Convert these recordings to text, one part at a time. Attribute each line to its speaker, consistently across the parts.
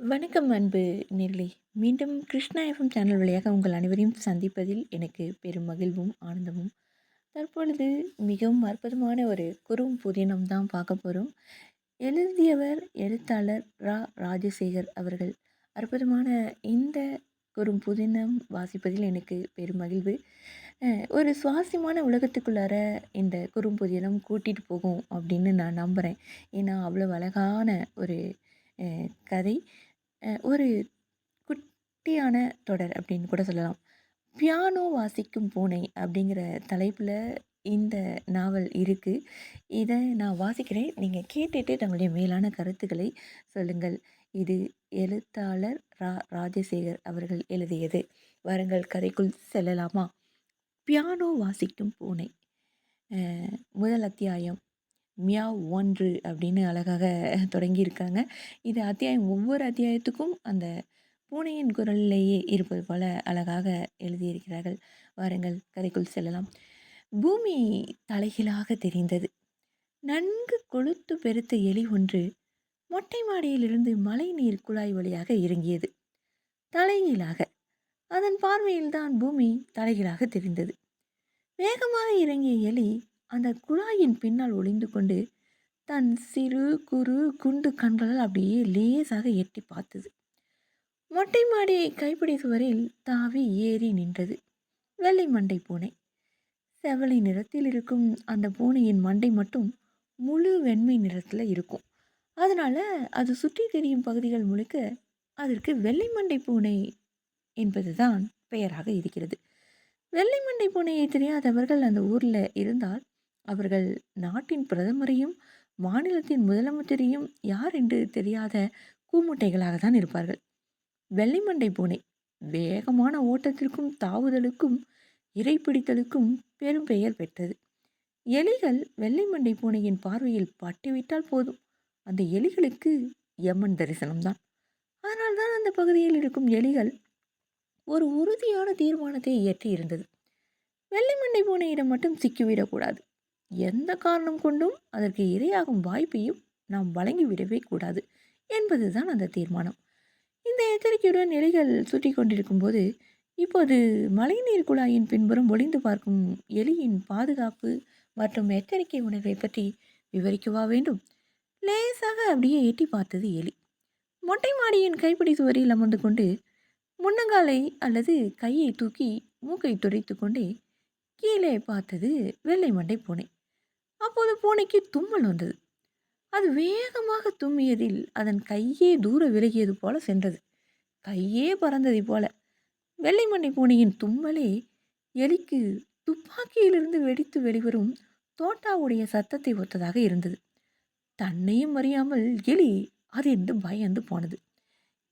Speaker 1: வணக்கம் அன்பு நெல்லி. மீண்டும் கிருஷ்ணா எஃப்எம் சேனல் வழியாக உங்கள் அனைவரையும் சந்திப்பதில் எனக்கு பெரும் மகிழ்வும் ஆனந்தமும். தற்பொழுது மிகவும் அற்புதமான ஒரு குறும் புதினம் தான் பார்க்க போகிறோம் எழுதியவர் எழுத்தாளர் ரா. ராஜசேகர் அவர்கள். அற்புதமான இந்த குறும் புதினம் வாசிப்பதில் எனக்கு பெரும் மகிழ்வு. ஒரு சுவாரஸ்யமான உலகத்துக்குள்ளார இந்த குறும்புதினம் கூட்டிகிட்டு போகும் அப்படின்னு நான் நம்புகிறேன் ஏன்னா அவ்வளோ அழகான ஒரு கதை. ஒரு குட்டியான தொடர் அப்படின்னு கூட சொல்லலாம். பியானோ வாசிக்கும் பூனை அப்படிங்கிற தலைப்பில் இந்த நாவல் இருக்குது இதை நான் வாசிக்கிறேன். நீங்கள் கேட்டுட்டு தங்களுடைய மேலான கருத்துக்களை சொல்லுங்கள். இது எழுத்தாளர் ரா ராஜசேகர் அவர்கள் எழுதியது. வாருங்கள் கதைக்குள் செல்லலாமா? பியானோ வாசிக்கும் பூனை முதல் அத்தியாயம். மியாவ் ஒன்று அப்படின்னு அழகாக தொடங்கியிருக்காங்க. இது அத்தியாயம் ஒவ்வொரு அத்தியாயத்துக்கும் அந்த பூனையின் குரலிலேயே இருப்பது போல அழகாக எழுதியிருக்கிறார்கள். வாருங்கள் கதைக்குள் செல்லலாம். பூமி தலைகீழாக தெரிந்தது. நன்கு கொழுத்து பெருத்த எலி ஒன்று மொட்டை மாடியிலிருந்து மழைநீர் குழாய் வழியாக இறங்கியது. தலைகீழாக. அதன் பார்வையில்தான் பூமி தலைகீழாக தெரிந்தது. வேகமாக இறங்கிய எலி அந்த குழாயின் பின்னால் ஒளிந்து கொண்டு தன் சிறு குறு குண்டு கண்களால் அப்படியே லேசாக எட்டி பார்த்தது. மொட்டை மாடி கைப்பிடி சுவரில் தாவி ஏறி நின்றது. வெள்ளை மண்டை பூனை. செவலை நிறத்தில் இருக்கும் அந்த பூனையின் மண்டை மட்டும் முழு வெண்மை நிறத்தில் இருக்கும். அதனால் அது சுற்றி தெரியும் பகுதிகள் முழுக்க அதற்கு வெள்ளை மண்டை பூனை என்பதுதான் பெயராக இருக்கிறது. வெள்ளை மண்டை பூனையை தெரியாதவர்கள் அந்த ஊரில் இருந்தால் அவர்கள் நாட்டின் பிரதமரையும் மாநிலத்தின் முதலமைச்சரையும் யார் என்று தெரியாத கூமுட்டைகளாக தான் இருப்பார்கள். வெள்ளை மண்டை பூனை வேகமான ஓட்டத்திற்கும் தாவுதலுக்கும் இறைப்பிடித்தலுக்கும் பெரும் பெயர் பெற்றது. எலிகள் வெள்ளை மண்டை பூனையின் பார்வையில் பட்டுவிட்டால் போதும். அந்த எலிகளுக்கு யமன் தரிசனம்தான் அதனால்தான் அந்த பகுதியில் இருக்கும் எலிகள் ஒரு உறுதியான தீர்மானத்தை இயற்றி இருந்தது வெள்ளை மண்டை பூனையிடம் மட்டும் சிக்கிவிடக்கூடாது எந்த காரணம் கொண்டும் அதற்கு இரையாகும் வாய்ப்பையும் நாம் வழங்கிவிடவே கூடாது என்பதுதான் அந்த தீர்மானம். இந்த எச்சரிக்கையுடன் எலிகள் சுற்றி கொண்டிருக்கும் போது இப்போது மழைநீர் குழாயின் பின்புறம் ஒளிந்து பார்க்கும் எலியின் பாதுகாப்பு மற்றும் எச்சரிக்கை உணர்வை பற்றி விவரிக்கவா வேண்டும்? லேசாக அப்படியே எட்டி பார்த்தது எலி. மொட்டை மாடியின் கைப்பிடி சுவரில் அமர்ந்து கொண்டு முன்னங்காலை அல்லது கையை தூக்கி மூக்கை துடைத்து கொண்டே கீழே பார்த்தது வெள்ளை மண்டை பூனை. அப்போது பூனைக்கு தும்மல் வந்தது. அது வேகமாக தும்மியதில் அதன் கையே தூர விலகியது போல சென்றது. கையே பறந்ததை போல. வெள்ளைமண்ணை பூனையின் தும்மலே எலிக்கு துப்பாக்கியிலிருந்து வெடித்து வெளிவரும் தோட்டாவுடைய சத்தத்தை ஒத்ததாக இருந்தது. தன்னையும் அறியாமல் எலி அது என்று பயந்து போனது.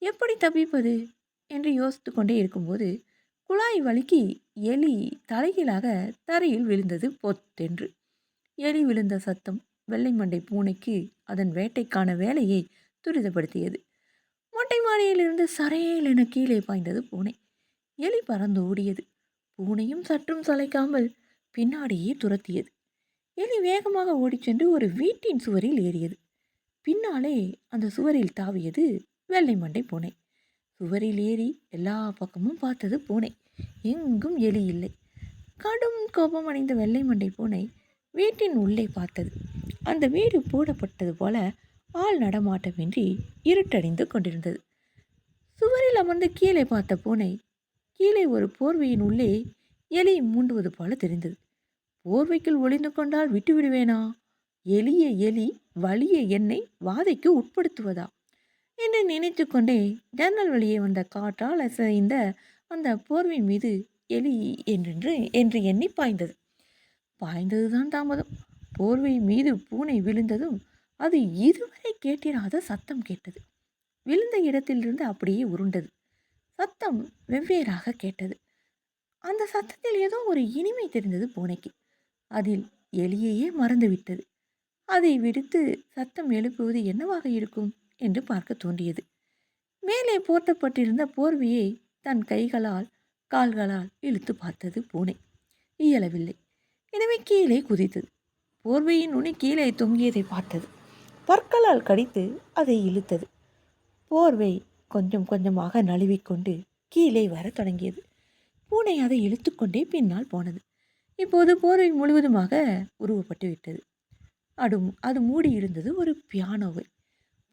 Speaker 1: எப்படி தப்பிப்பது? என்று யோசித்து கொண்டே இருக்கும்போது குழாய் வழுக்கி எலி தலைகீழாக தரையில் விழுந்தது பொத்தென்று. எலி விழுந்த சத்தம் வெள்ளை மண்டை பூனைக்கு அதன் வேட்டைக்கான வேலையை துரிதப்படுத்தியது. மொட்டை மாடியிலிருந்து சரையேல் என கீழே பாய்ந்தது பூனை. எலி பறந்து ஓடியது. பூனையும் சற்றும் சளைக்காமல் பின்னாடியே துரத்தியது. எலி வேகமாக ஓடிச் சென்று ஒரு வீட்டின் சுவரில் ஏறியது. பின்னாலே அந்த சுவரில் தாவியது வெள்ளை மண்டை பூனை. சுவரில் ஏறி எல்லா பக்கமும் பார்த்தது பூனை. எங்கும் எலி இல்லை. கடும் கோபம் அடைந்த வெள்ளை மண்டை பூனை வீட்டின் உள்ளே பார்த்தது. அந்த வீடு பூடப்பட்டது போல ஆள் நடமாட்டமின்றி இருட்டடைந்து கொண்டிருந்தது. சுவரில் அமர்ந்து கீழே பார்த்த பூனை கீழே ஒரு போர்வையின் உள்ளே எலி மூண்டுவது போல தெரிந்தது. போர்வைக்குள் ஒளிந்து கொண்டால் விட்டு விடுவேனா? எளிய எலி வலிய என்னை வாதைக்கு உட்படுத்துவதா? என்று நினைத்து கொண்டே ஜன்னல் வழியே வந்த காற்றால் அசைந்த அந்த போர்வை மீது எலி என்றென்று என்று எண்ணி பாய்ந்தது. பாய்ந்ததுதான் தாமதம். போர்வை மீது பூனை விழுந்ததும் அது இதுவரை கேட்டிராத சத்தம் கேட்டது. விழுந்த இடத்திலிருந்து அப்படியே உருண்டது. சத்தம் வெவ்வேறாக கேட்டது. அந்த சத்தத்தில் ஏதோ ஒரு இனிமை தெரிந்தது பூனைக்கு. அதில் எலியையே மறந்துவிட்டது. அதை விடுத்து சத்தம் எழுப்புவது என்னவாக இருக்கும் என்று பார்க்க தோன்றியது. மேலே போர்த்தப்பட்டிருந்த போர்வையை தன் கைகளால் கால்களால் இழுத்து பார்த்தது பூனை. இயலவில்லை. எனவே கீழே குதித்தது. போர்வையின் நுனி கீழே தொங்கியதை பார்த்தது. பற்களால் கடித்து அதை இழுத்தது. போர்வை கொஞ்சம் கொஞ்சமாக நழுவிக்கொண்டு கீழே வரத் தொடங்கியது. பூனை அதை இழுத்துக்கொண்டே பின்னால் போனது. இப்போது போர்வை முழுவதுமாக உருவப்பட்டு விட்டது. அது அது மூடி இருந்தது ஒரு பியானோவை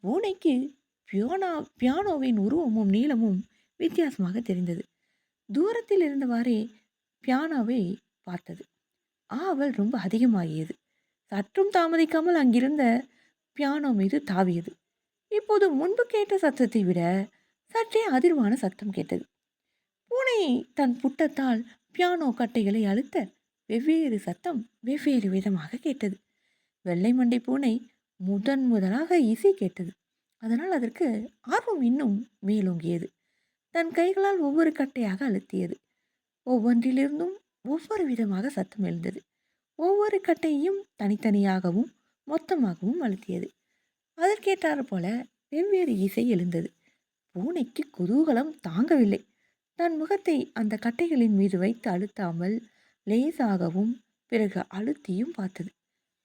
Speaker 1: பூனைக்கு பியானா பியானோவின் உருவமும் நீளமும் வித்தியாசமாக தெரிந்தது. தூரத்தில் இருந்தவாறே பியானோவை பார்த்தது. ஆவல் ரொம்ப அதிகமாகியது. சற்றும் தாமதிக்காமல் அங்கிருந்த பியானோ மீது தாவியது. இப்போது முன்பு கேட்ட சத்தத்தை விட சற்றே அதிர்வான சத்தம் கேட்டது. பூனை தன் புட்டத்தால் பியானோ கட்டைகளை அழுத்த வெவ்வேறு சத்தம் வெவ்வேறு விதமாக கேட்டது. வெள்ளை மண்டை பூனை முதன் முதலாக இசை கேட்டது. அதனால் அதற்கு ஆர்வம் இன்னும் மேலோங்கியது. தன் கைகளால் ஒவ்வொரு கட்டையாக அழுத்தியது. ஒவ்வொன்றிலிருந்தும் ஒவ்வொரு விதமாக சத்தம் எழுந்தது. ஒவ்வொரு கட்டையும் தனித்தனியாகவும் மொத்தமாகவும் அழுத்தியது. அதற்கேற்றாறு போல வெவ்வேறு இசை எழுந்தது. பூனைக்கு குதூகலம் தாங்கவில்லை. தன் முகத்தை அந்த கட்டைகளின் மீது வைத்து அழுத்தாமல் லேசாகவும் பிறகு அழுத்தியும் பார்த்தது.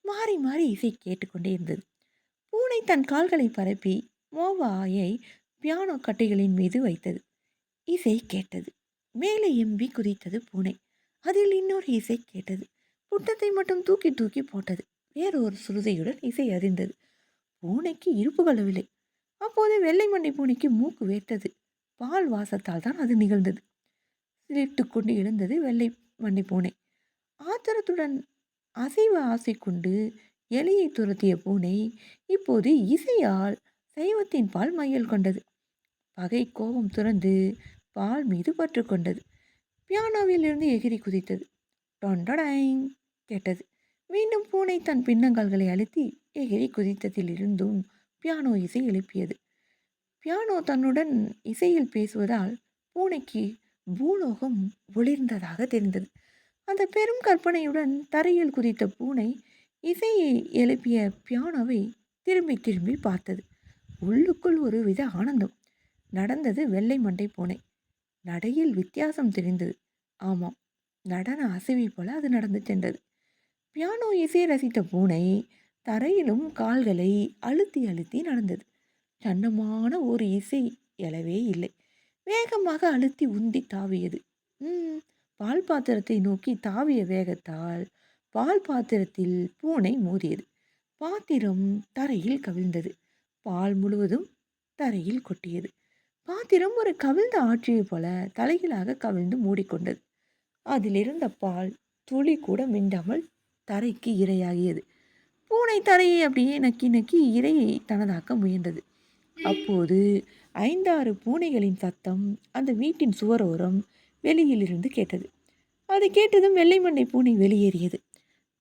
Speaker 1: மாறி மாறி இசை கேட்டுக்கொண்டே இருந்தது. பூனை தன் கால்களை பரப்பி மோவாயை பியானோ கட்டைகளின் மீது வைத்தது. இசை கேட்டது. மேலே எம்பி குதித்தது பூனை. அதில் இன்னொரு இசை கேட்டது. புட்டத்தை மட்டும் தூக்கி தூக்கி போட்டது. வேறொரு சுருதியுடன் இசை அறிந்தது பூனைக்கு இருப்பு கொள்ளவில்லை அப்போது வெள்ளை மண்டை பூனைக்கு மூக்கு வேட்டது பால் வாசத்தால் தான் அது நிகழ்ந்தது. சிரித்து கொண்டு எழுந்தது வெள்ளை மண்டை பூனை. ஆத்திரத்துடன் அசைவ ஆசை கொண்டு எலியை துரத்திய பூனை இப்போது இசையால் சைவத்தின் பால் மையல் கொண்டது. பகை கோபம் துறந்து பால் மீது பற்று கொண்டது. பியானோவிலிருந்து எகிரி குதித்தது. டொண்டடைங் கேட்டது. மீண்டும் பூனை தன் பின்னங்கால்களை அழுத்தி எகிரி குதித்ததில் இருந்தும் பியானோ இசை எழுப்பியது. பியானோ தன்னுடன் இசையில் பேசுவதால் பூனைக்கு பூலோகம் ஒளிர்ந்ததாக தெரிந்தது. அந்த பெரும் கற்பனையுடன் தரையில் குதித்த பூனை இசையை எழுப்பிய பியானோவை திரும்பி திரும்பி பார்த்தது. உள்ளுக்குள் ஒரு வித ஆனந்தம். நடந்தது வெள்ளை மண்டை பூனை. நடையில் வித்தியாசம் தெரிந்தது. ஆமாம் நடன அசைவை போல அது நடந்து சென்றது. பியானோ இசை ரசித்த பூனை தரையிலும் கால்களை அழுத்தி அழுத்தி நடந்தது. சன்னமான ஒரு இசை எழவே இல்லை. வேகமாக அழுத்தி உந்தி தாவியது. பால் பாத்திரத்தை நோக்கி தாவிய வேகத்தால் பால் பாத்திரத்தில் பூனை மோதியது. பாத்திரம் தரையில் கவிழ்ந்தது. பால் முழுவதும் தரையில் கொட்டியது. பாத்திரம் ஒரு கவிழ்ந்த ஆற்றியை போல தலைகீழாக கவிழ்ந்து மூடிக்கொண்டது. அதிலிருந்த பால் துளி கூட மிண்டாமல் தரைக்கு இரையாகியது. பூனை தரையை அப்படியே நக்கி நக்கி இரையை தனதாக்க முயன்றது. அப்போது ஐந்தாறு பூனைகளின் சத்தம் அந்த வீட்டின் சுவரோரம் வெளியிலிருந்து கேட்டது. அது கேட்டதும் வெள்ளை மண்டை பூனை வெளியேறியது.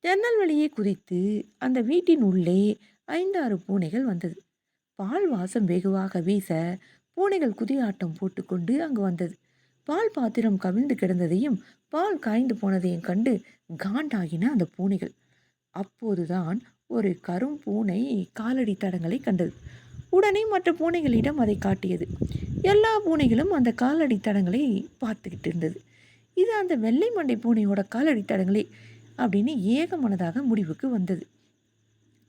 Speaker 1: ஜன்னல் வழியே குதித்து அந்த வீட்டின் உள்ளே ஐந்தாறு பூனைகள் வந்தது. பால் வாசம் வெகுவாக வீச பூனைகள் குதியாட்டம் போட்டுக்கொண்டு அங்கு வந்தது. பால் பாத்திரம் கவிழ்ந்து கிடந்ததையும் பால் காய்ந்து போனதையும் கண்டு காண்டாகின அந்த பூனைகள். அப்போதுதான் ஒரு கரும் பூனை காலடி தடங்களை கண்டது. உடனே மற்ற பூனைகளிடம் அதை காட்டியது. எல்லா பூனைகளும் அந்த காலடி தடங்களை பார்த்துக்கிட்டு இருந்தது இது அந்த வெள்ளை மண்டை பூனையோட காலடி தடங்களே அப்படின்னு ஏக மனதாக முடிவுக்கு வந்தது.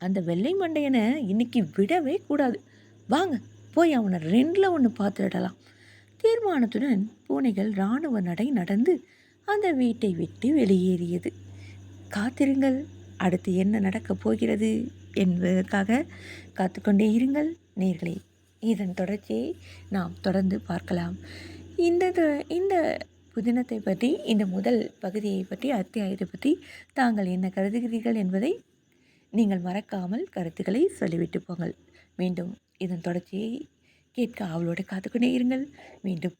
Speaker 1: அந்த வெள்ளை மண்டையனை இன்னைக்கு விடவே கூடாது. வாங்க போய் அவனை ரெண்டில் ஒன்று பார்த்துடலாம் தீர்மானத்துடன் பூனைகள் இராணுவ நடை நடந்து அந்த வீட்டை விட்டு வெளியேறியது. காத்திருங்கள் அடுத்து என்ன நடக்கப் போகிறது என்பதற்காக காத்துக்கொண்டே இருங்கள். நேர்களே இதன் தொடர்ச்சியை நாம் தொடர்ந்து பார்க்கலாம். இந்த இந்த புதினத்தை பற்றி இந்த முதல் பகுதியை பற்றி அத்தியாயத்தை பற்றி தாங்கள் என்ன கருதுகிறீர்கள் என்பதை நீங்கள் மறக்காமல் கருத்துக்களை சொல்லிவிட்டு போங்கள். மீண்டும் இதன் தொடர்ச்சியை கேட்க அவளோட காத்துக்கொண்டே இருங்கள். மீண்டும்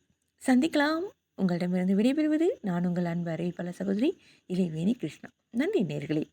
Speaker 1: சந்திக்கலாம். உங்களிடமிருந்து விடைபெறுவது நான் உங்கள் அன்பு அறிவிப்பாளர் சகோதரி இளைவேணி கிருஷ்ணா. நன்றி நேர்களே.